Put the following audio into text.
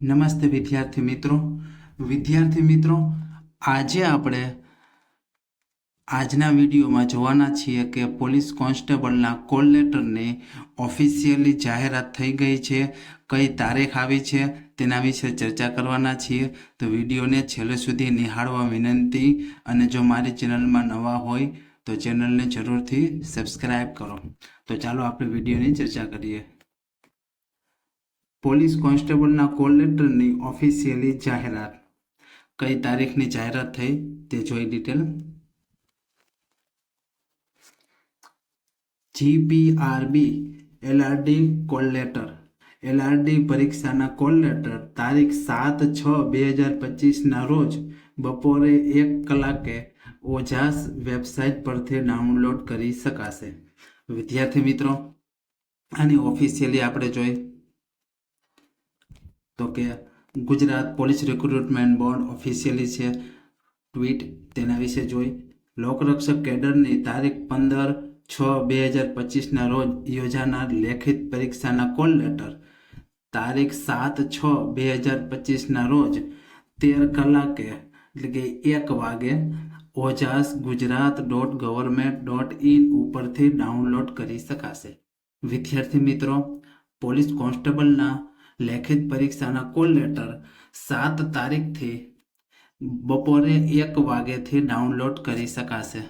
નમસ્તે વિદ્યાર્થી મિત્રો. વિદ્યાર્થી મિત્રો, આજે આપણે આજના વિડીયોમાં જોવાના છીએ કે પોલીસ કોન્સ્ટેબલના કોલ લેટરની ઓફિશિયલી જાહેરાત થઈ ગઈ છે, કઈ તારીખ આવી છે, તેના વિશે ચર્ચા કરવાના છીએ. તો વિડીયોને છેલ્લે સુધી નિહાળવા વિનંતી અને જો મારી ચેનલમાં નવા હોય તો ચેનલને જરૂરથી સબસ્ક્રાઈબ કરો. તો ચાલો આપણે વિડીયોની ચર્ચા કરીએ. પોલીસ કોન્સ્ટેબલના કોલ લેટરની ઓફિશિયલી જાહેરાત. કઈ તારીખની જાહેરાત થઈ તે જોઈ detail. GPRB, LRD call letter. LRD પરીક્ષાના કોલ લેટર તારીખ સાત છ બે હજાર પચીસના રોજ બપોરે એક કલાકે ઓજાસ વેબસાઇટ પરથી ડાઉનલોડ કરી શકાશે. વિદ્યાર્થી મિત્રો, આની ઓફિશિયલી આપણે જોઈ તો કે Gujarat police recruitment board officially છે. ટ્વીટ તેના વિશે જોઈ. લોકરક્ષક કેડરની તારીખ પંદર છ બે હજાર પચીસના રોજ યોજાનાર લેખિત પરીક્ષાના કોલ લેટર તારીખ સાત છ બે હજાર પચીસના રોજ તેર કલાકે એટલે કે એક વાગે Ojas Gujarat dot government dot in ઉપરથી ડાઉનલોડ કરી શકાશે. વિદ્યાર્થી મિત્રો, પોલીસ કોન્સ્ટેબલના લેખિત પરીક્ષાના કોલ લેટર સાત તારીખથી બપોરે એક વાગ્યાથી ડાઉનલોડ કરી શકાશે.